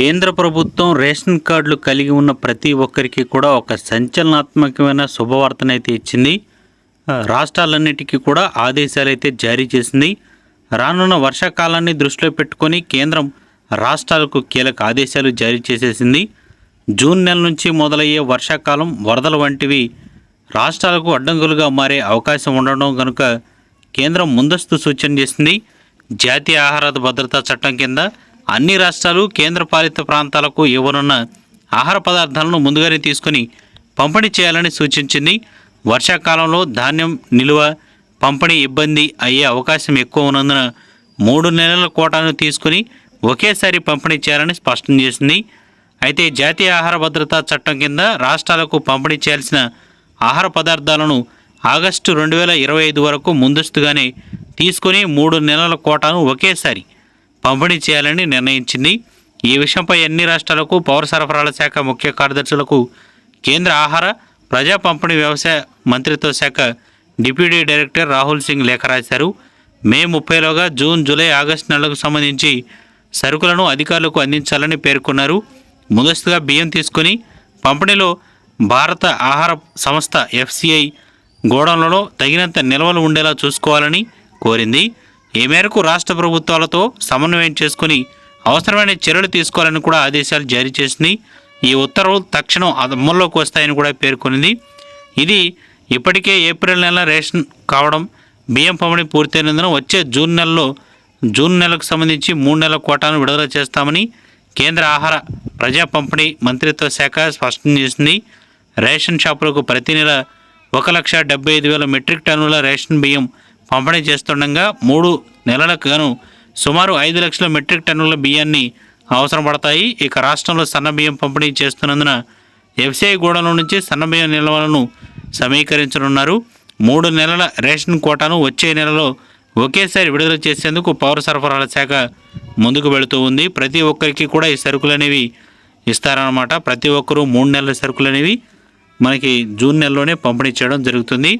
కేంద్ర ప్రభుత్వం రేషన్ కార్డులు కలిగి ఉన్న ప్రతి ఒక్కరికి కూడా ఒక సంచలనాత్మకమైన శుభవార్తనైతే ఇచ్చింది. రాష్ట్రాలన్నిటికీ కూడా ఆదేశాలు అయితే జారీ చేసింది. రానున్న వర్షాకాలాన్ని దృష్టిలో పెట్టుకొని కేంద్రం రాష్ట్రాలకు కీలక ఆదేశాలు జారీ చేసేసింది. జూన్ నెల నుంచి మొదలయ్యే వర్షాకాలం వరదల వంటివి రాష్ట్రాలకు అడ్డంకులుగా మారే అవకాశం ఉండడం కనుక కేంద్రం ముందస్తు సూచన చేసింది. జాతీయ ఆహార భద్రతా చట్టం కింద అన్ని రాష్ట్రాలు కేంద్రపాలిత ప్రాంతాలకు ఇవ్వనున్న ఆహార పదార్థాలను ముందుగానే తీసుకొని పంపిణీ చేయాలని సూచించింది. వర్షాకాలంలో ధాన్యం నిలువ పంపిణీ ఇబ్బంది అయ్యే అవకాశం ఎక్కువ ఉన్నందున మూడు నెలల కోటాను తీసుకుని ఒకేసారి పంపిణీ చేయాలని స్పష్టం చేసింది. అయితే జాతీయ ఆహార భద్రతా చట్టం కింద రాష్ట్రాలకు పంపిణీ చేయాల్సిన ఆహార పదార్థాలను ఆగస్టు రెండు వేల ఇరవై ఐదు వరకు ముందస్తుగానే తీసుకుని మూడు నెలల కోటాను ఒకేసారి పంపిణీ చేయాలని నిర్ణయించింది. ఈ విషయంపై అన్ని రాష్ట్రాలకు పౌర సరఫరాల శాఖ ముఖ్య కార్యదర్శులకు కేంద్ర ఆహార ప్రజా పంపిణీ వ్యవసాయ మంత్రిత్వ శాఖ డిప్యూటీ డైరెక్టర్ రాహుల్ సింగ్ లేఖ రాశారు. మే ముప్పైలోగా జూన్ జూలై ఆగస్టు నెలలకు సంబంధించి సరుకులను అధికారులకు అందించాలని పేర్కొన్నారు. ముందస్తుగా బియ్యం తీసుకొని పంపిణీలో భారత ఆహార సంస్థ ఎఫ్సిఐ గోడౌన్లలో తగినంత నిల్వలు ఉండేలా చూసుకోవాలని కోరింది. ఈ మేరకు రాష్ట్ర ప్రభుత్వాలతో సమన్వయం చేసుకుని అవసరమైన చర్యలు తీసుకోవాలని కూడా ఆదేశాలు జారీ చేసింది ఈ ఉత్తర్వులు తక్షణం అమల్లోకి వస్తాయని కూడా పేర్కొనింది. ఇది ఇప్పటికే ఏప్రిల్ నెల రేషన్ కావడం బియ్యం పంపిణీ పూర్తయినందున వచ్చే జూన్ నెలలో జూన్ నెలకు సంబంధించి మూడు నెలల కోటాను విడుదల చేస్తామని కేంద్ర ఆహార ప్రజా పంపిణీ మంత్రిత్వ శాఖ స్పష్టం చేసింది. రేషన్ షాపులకు ప్రతి నెల ఒక లక్ష డెబ్బై ఐదు వేల మెట్రిక్ టన్నుల రేషన్ బియ్యం పంపిణీ చేస్తుండగా మూడు నెలలకు గాను సుమారు ఐదు లక్షల మెట్రిక్ టన్నుల బియ్యాన్ని అవసరం పడతాయి. ఇక రాష్ట్రంలో సన్న బియ్యం పంపిణీ చేస్తున్నందున ఎఫ్సిఐ గూడెంల నుంచి సన్న బియ్యం నిల్వలను సమీకరించనున్నారు. మూడు నెలల రేషన్ కోటాను వచ్చే నెలలో ఒకేసారి విడుదల చేసేందుకు పౌర సరఫరాల శాఖ ముందుకు వెళుతూ ఉంది. ప్రతి ఒక్కరికి కూడా ఈ సరుకులు అనేవి ఇస్తారన్నమాట. ప్రతి ఒక్కరూ మూడు నెలల సరుకులు అనేవి మనకి జూన్ నెలలోనే పంపిణీ చేయడం జరుగుతుంది.